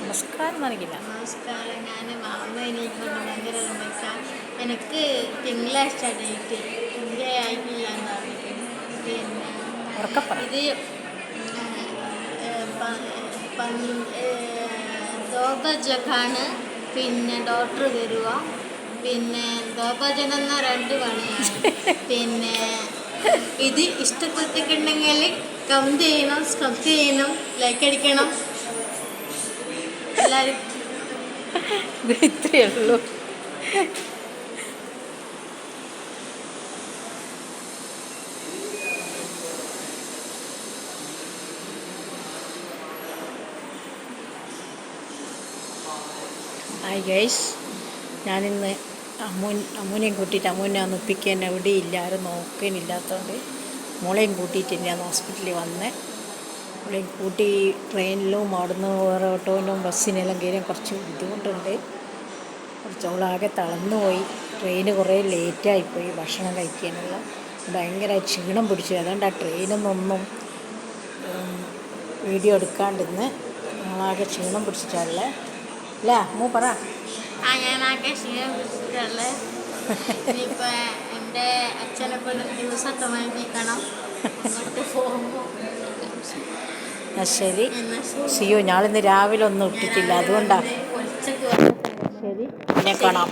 നമസ്കാരം നൽകില്ല നമസ്കാരം. ഞാൻ ഇങ്ങോട്ട് ഭയങ്കര വെച്ചാൽ എനിക്ക് തിങ്കളാഴ്ച ഡേറ്റ് തിങ്കളെ ആയിട്ടില്ല എന്ന് പറഞ്ഞിട്ട് പിന്നെ ഇത് ദോപജക്കാണ് പിന്നെ ഡോക്ടർ വരിക പിന്നെ ദോപജൻ എന്ന രണ്ട് പണിയാണ്. പിന്നെ ഇത് ഇഷ്ടപ്പെട്ടിട്ടുണ്ടെങ്കിൽ കമന്റ് ചെയ്യണം സ്ക്രബ് ചെയ്യണം ലൈക്ക് അടിക്കണം. എല്ലാവരും ഇത് ഇത്രയേ ഉള്ളൂ. ഹായ് ഗൈസ് ഞാനിന്ന് അമ്മൂൻ അമ്മൂനെയും കൂട്ടിയിട്ട് അമ്മൂനെ ഒന്ന് ഒപ്പിക്കാൻ എവിടെയില്ല ആരും നോക്കാനില്ലാത്തതുകൊണ്ട് മോളെയും കൂട്ടിയിട്ട് ഞാൻ ഹോസ്പിറ്റലിൽ വന്ന്. മോളെയും കൂട്ടി ട്രെയിനിലും അവിടുന്ന് വേറെ ഓട്ടോയിലും ബസ്സിനെല്ലാം കയറിയാൽ കുറച്ച് ബുദ്ധിമുട്ടുണ്ട്. കുറച്ച് അവളാകെ തളർന്നു പോയി ട്രെയിന് കുറേ ലേറ്റായിപ്പോയി ഭക്ഷണം കഴിക്കാനുള്ള. ഭയങ്കര ക്ഷീണം പിടിച്ചു. അതുകൊണ്ട് ആ ട്രെയിനൊന്നും വീഡിയോ എടുക്കാണ്ടിന്ന് നമ്മളാകെ ക്ഷീണം പിടിച്ചിട്ടല്ലേ? അല്ലേ? അമ്മൂ പറ. ആ ഞാനൊക്കെ ക്ഷീണം പിടിച്ചിട്ടുള്ളത് എന്റെ അച്ഛനെ പോലെ ദിവസത്തെ വാങ്ങിക്കണം അങ്ങോട്ട് പോകുമ്പോൾ ആ ശരി. സിയോ ഞാളിന്ന് രാവിലെ ഒന്നും ഇട്ടിട്ടില്ല. അതുകൊണ്ടാണ് ശരി. പിന്നെ കാണാം.